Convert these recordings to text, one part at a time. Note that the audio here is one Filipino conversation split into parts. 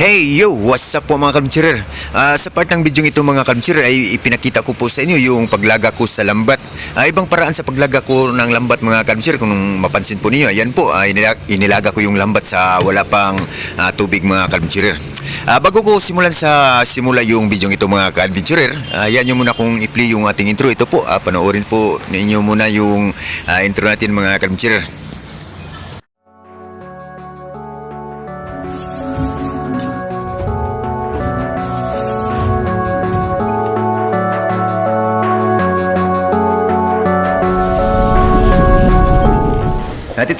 Hey yo, what's up po mga kalmchirer? Ah, sa part ng video ito mga kalmchirer ay ipinakita ko po sa inyo yung paglaga ko sa lambat. Ah, ibang paraan sa paglaga ko ng lambat mga kalmchirer kung mapansin po ninyo, ayan po, ah, inilaga, inilaga ko yung lambat sa wala pang ah, tubig mga kalmchirer. Ah, bago ko simulan sa simula yung video ito mga kalmchirer, ah, yan muna kong i-play yung ating intro. Ito po, ah, panoorin po ninyo muna yung ah, intro natin mga kalmchirer.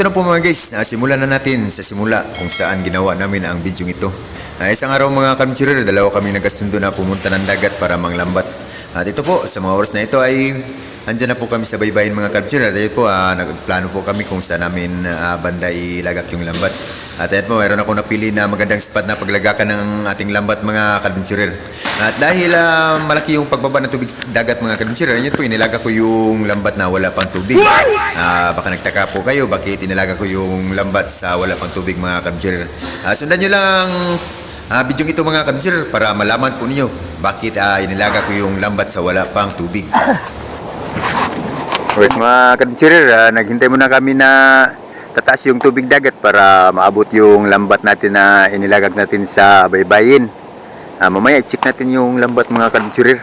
Ito na po mga guys, uh, simulan na natin sa simula kung saan ginawa namin ang video ito. Uh, isang araw mga kamchirer, dalawa kami nagkasundo na pumunta ng dagat para manglambat. At ito po, sa mga oras na ito ay andyan na po kami sa baybayin mga kamchirer. Dahil po, uh, nagplano po kami kung saan namin uh, banda ilagak yung lambat. At ayan po, mayroon ako napili na magandang spot na paglagakan ng ating lambat mga kalbinsurer. At dahil ah, malaki yung pagbaba ng tubig sa dagat mga kalbinsurer, yun po inilaga ko yung lambat na wala pang tubig. Ah, baka nagtaka po kayo bakit inilaga ko yung lambat sa wala pang tubig mga kalbinsurer. Ah, sundan nyo lang ah, video ito mga kalbinsurer para malaman po ninyo bakit ah, inilaga ko yung lambat sa wala pang tubig. Alright mga kalbinsurer, ah, naghintay muna kami na tataas yung tubig dagat para maabot yung lambat natin na inilagag natin sa baybayin. Ah, mamaya i-check natin yung lambat mga kalbinsurer.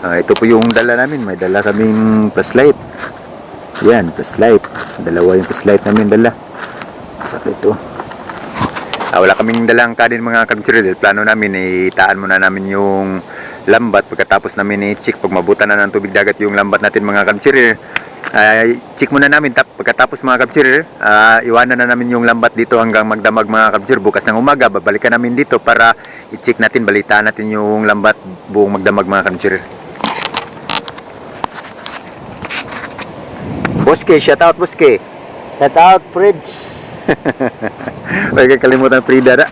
Ah, ito po yung dala namin. May dala kaming flashlight. Yan, flashlight. Dalawa yung flashlight namin dala. Sa ito. Ah, wala kaming dalang kanin mga kalbinsurer. Dahil plano namin, itaan muna namin yung lambat. Pagkatapos namin i-check, pag mabutan na ng tubig dagat yung lambat natin mga kalbinsurer, ay check muna namin tap pagkatapos mga kabsir ah, iwanan na namin yung lambat dito hanggang magdamag mga kabsir bukas ng umaga babalikan namin dito para i-check natin balitaan natin yung lambat buong magdamag mga kabsir Boske, shout out Boske. Shout out, Fridge. Huwag kalimutan Frida na.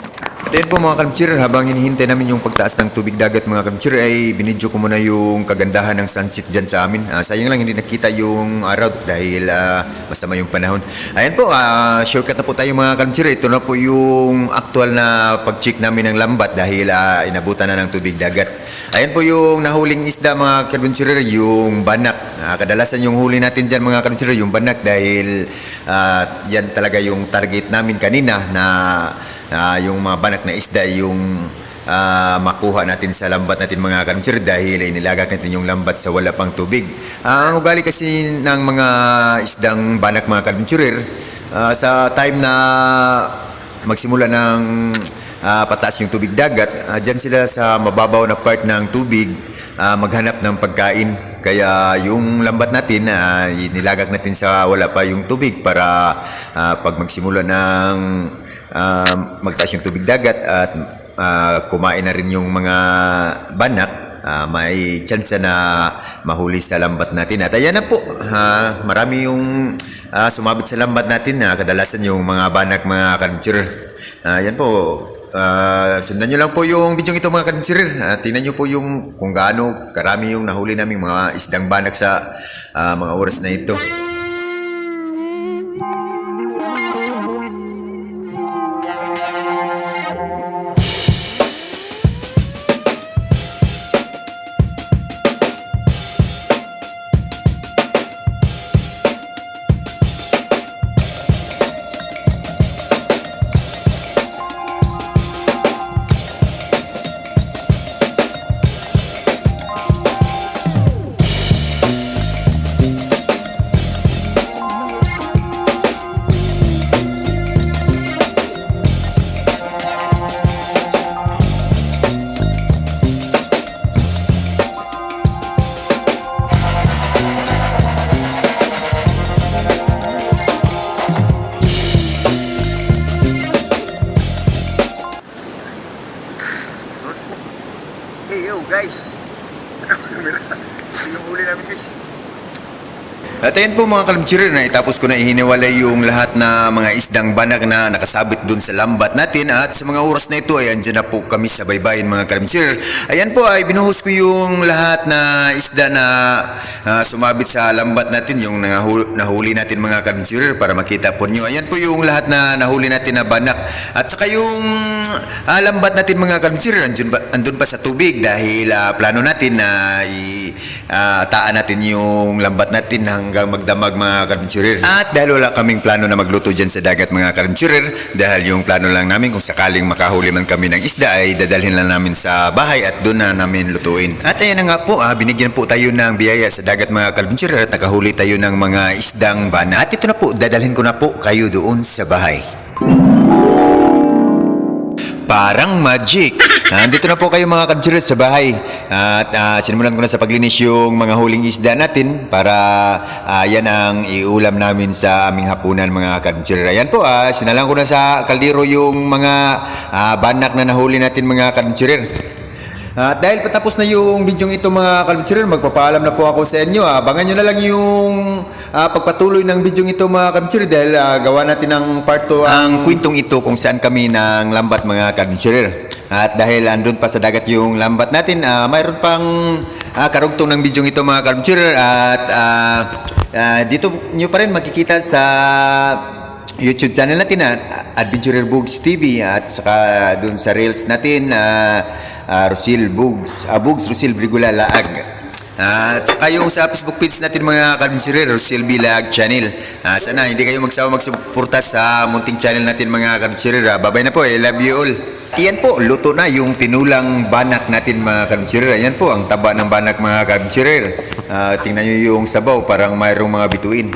Then po mga kamchir, habang hinihintay namin yung pagtaas ng tubig dagat mga kamchir, ay binidyo ko muna yung kagandahan ng sunset dyan sa amin. Ah, sayang lang hindi nakita yung araw dahil ah, masama yung panahon. Ayan po, ah, shortcut na po tayo mga kamchir. Ito na po yung actual na pag-check namin ng lambat dahil ah, inabutan na ng tubig dagat. Ayan po yung nahuling isda mga kamchir, yung banak. Ah, kadalasan yung huli natin dyan mga kamchir, yung banak dahil ah, yan talaga yung target namin kanina na Ah, yung mga banak na isda yung ah, makuha natin sa lambat natin mga kansir dahil inilagak natin yung lambat sa wala pang tubig. Ah, ang ugali kasi ng mga isdang banak mga kansirer sa time na magsimula ng ah, pataas yung tubig dagat, ah, dyan sila sa mababaw na part ng tubig ah, maghanap ng pagkain. Kaya yung lambat natin, ah, inilagak natin sa wala pa yung tubig para ah, pag magsimula ng ah, magtaas yung tubig dagat at ah, kumain na rin yung mga banak, ah, may chance na mahuli sa lambat natin. At ayan na po, ah, marami yung ah, sumabit sa lambat natin na kadalasan yung mga banak, mga kancher. Ah, yan po, Ah, sundan nyo lang po yung video ito mga kansirer. Uh, tingnan nyo po yung kung gaano karami yung nahuli namin mga isdang banak sa ah, mga oras na ito. Yo guys! yung huli namin guys. At ayun po mga kalamchirir na itapos ko na ihiniwalay yung lahat na mga isdang banak na nakasabit dun sa lambat natin at sa mga oras na ito ay andyan na po kami sa baybayin mga kalamchirir. Ayan po ay binuhos ko yung lahat na isda na ah, sumabit sa lambat natin yung nahuli, natin mga kalamchirir para makita po nyo. Ayan po yung lahat na nahuli natin na banak at saka yung Ah, lambat natin mga kabitsir, andun, andun pa sa tubig dahil ah, plano natin na i, ah, taan natin yung lambat natin hanggang magdamag mga kabitsir. At dahil wala kaming plano na magluto dyan sa dagat mga kabitsir, dahil yung plano lang namin kung sakaling makahuli man kami ng isda ay dadalhin lang namin sa bahay at doon na namin lutuin. At ayan na nga po, ah, binigyan po tayo ng biyaya sa dagat mga kabitsir at nakahuli tayo ng mga isdang bana. At ito na po, dadalhin ko na po kayo doon sa bahay. Parang magic. Nandito na po kayo mga kabjurers sa bahay. At ah, sinimulan ko na sa paglinis yung mga huling isda natin para ah, yan ang iulam namin sa aming hapunan mga kabjurers. Ayan po, ah, sinalang ko na sa kaldero yung mga ah, banak na nahuli natin mga kabjurers. At dahil patapos na yung bidyong ito mga kalbitsurer, magpapaalam na po ako sa inyo. Ah, Abangan nyo na lang yung ah, pagpatuloy ng bidyong ito mga kalbitsurer dahil ah, gawa natin ng part 2 ang kwentong ito kung saan kami ng lambat mga kalbitsurer. At dahil andun pa sa dagat yung lambat natin, ah, mayroon pang ah, karugtong ng bidyong ito mga kalbitsurer at ah, ah, dito nyo pa rin makikita sa YouTube channel natin at Adventurer Bugs TV at saka doon sa Reels natin uh, uh, Rosil Bugs uh, Bugs Rosil Brigula Laag at saka yung sa Facebook page natin mga kadventurer Rosil Bilag channel Ah, sana hindi kayo magsawa magsuporta sa munting channel natin mga kadventurer uh, babay na po I love you all Iyan po, luto na yung tinulang banak natin mga kadventurer. Ayan po, ang taba ng banak mga kadventurer. Ah, tingnan nyo yung sabaw, parang mayroong mga bituin.